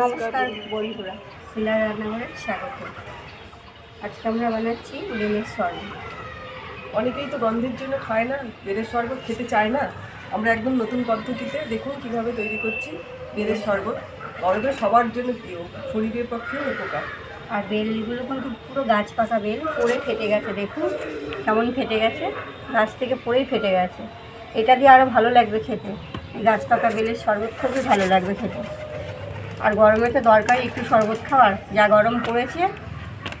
নমস্কার বন্ধুরা। শিলা রান্নাঘরে স্বাগত। আজকে আমরা বানাচ্ছি বেলের শরবত। অনেকেই তো গন্ধের জন্য খায় না বেলের শরবত খেতে চায় না। আমরা একদম নতুন পদ্ধতিতে দেখুন কীভাবে তৈরি করছি বেলের শরবত। বড়দের সবার জন্য প্রিয় শরীরের পক্ষেও উপকার। আর বেলগুলো কিন্তু পুরো গাছ পাকা বেল পড়ে ফেটে গেছে দেখুন কেমন ফেটে গেছে। গাছ থেকে পড়েই ফেটে গেছে। এটা দিয়ে আরও ভালো লাগবে খেতে। গাছ পাকা বেলের শরবত খুবই ভালো লাগবে খেতে। আর গরমে তো দরকার একটু শরবত খাওয়ার, যা গরম পড়েছে।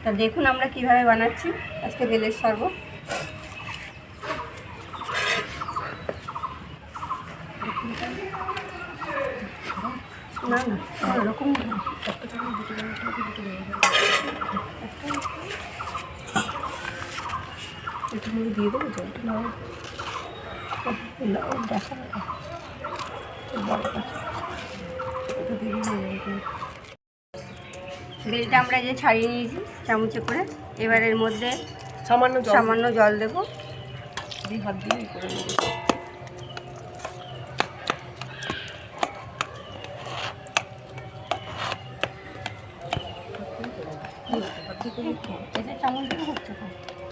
তা দেখুন আমরা কীভাবে বানাচ্ছি। আজকে বেলের শরবত। না না এরকম না। একটু দিয়ে দেবো দেখা যাবে। বড় কথা। এটা দিয়ে দিবো বেলটা আমরা যে ছাড়িয়ে নিয়েছি চামচে করে এবার এর মধ্যে সামান্য সামান্য জল দেবো। হাত দিয়ে করে নেব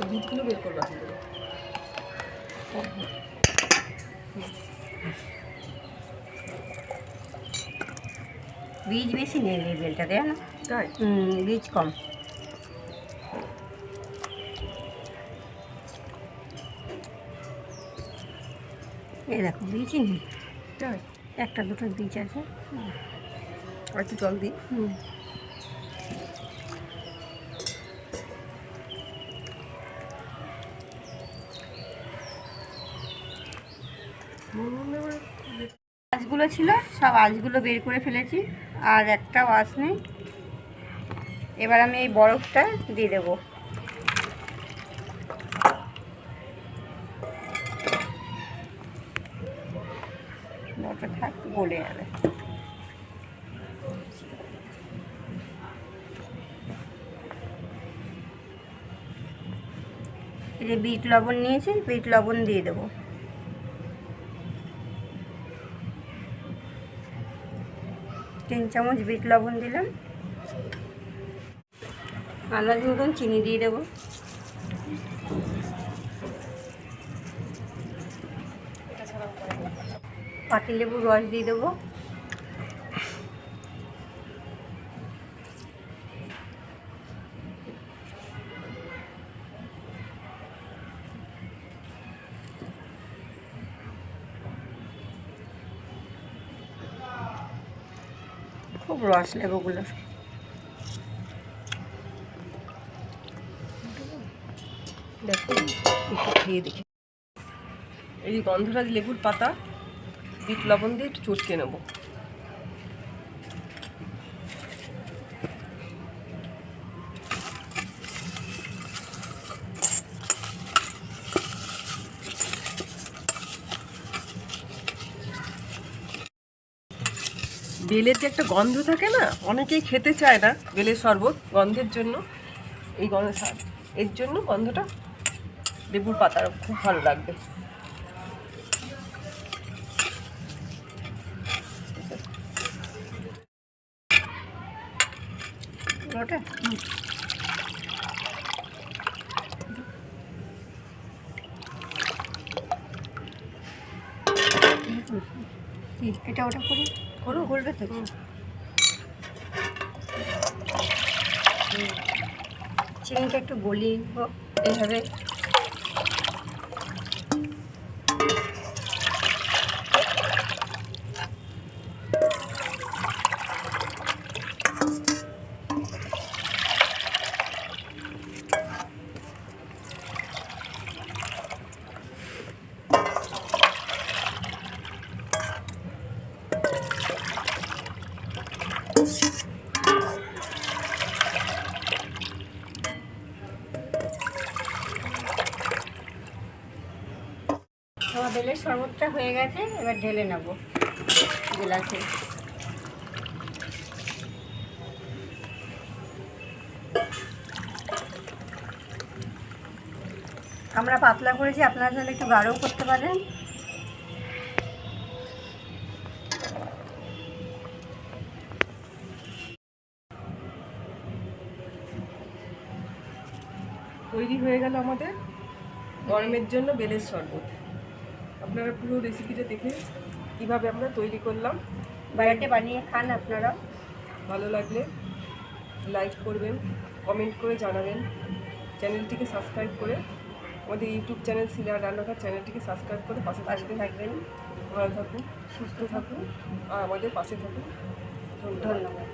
দুধগুলো বের করব এখন থেকে। বীজ বেশি নেই এই বেলটাতে জানো তাই। বীজ কম। এই দেখো বীজই নেই। তাই। একটা দুটো বীজ আছে। আর একটু জল দিই। হুম। আঁশগুলো ছিল সব আঁশগুলো বের করে ফেলেছি। আর একটা আঁশ নেই। এবার আমি এই বরফটা দিয়ে দেবো। থাক গলে যাবে। এই যে বিট লবণ নিয়েছি, বিট লবণ দিয়ে দেবো। তিন চামচ বিট লবণ দিলাম। আন্দাজ মতন চিনি দিয়ে দেবো। পাতিলেবুর রস দিয়ে দেবো। খুব রস লেবুগুলোর দেখো খেয়ে দেখি। এই গন্ধরাজ লেবুর পাতা, বিট লবণ দিয়ে একটু চটকে নেব। বেলের যে একটা গন্ধ থাকে না, অনেকেই খেতে চায় না বেলের শরবত গন্ধের জন্য। এই গন্ধ এর জন্য গন্ধটা লেবুর পাতার খুব ভালো লাগবে। এটা ওটা করি। করো গলবে তো চিনিটা একটু গলি এইভাবে বেলের শরবতটা হয়ে গেছে, এবার ঢেলে নেব গ্লাসে। আমরা পাতলা করেছি, আপনারা তাহলে একটু গাঢ়ও করতে পারেন। তৈরি হয়ে গেল আমাদের গরমের জন্য বেলের শরবত। আপনারা পুরো রেসিপিটা দেখে কীভাবে আমরা তৈরি করলাম। বাড়িতে বানিয়ে খান আপনারা। ভালো লাগলে লাইক করবেন কমেন্ট করে জানাবেন। চ্যানেলটিকে সাবস্ক্রাইব করে আমাদের ইউটিউব চ্যানেল সিলার রান্নাঘর চ্যানেলটিকে সাবস্ক্রাইব করে পাশে পাশে থাকবেন। ভালো থাকুন সুস্থ থাকুন আর আমাদের পাশে থাকুন। ধন্যবাদ।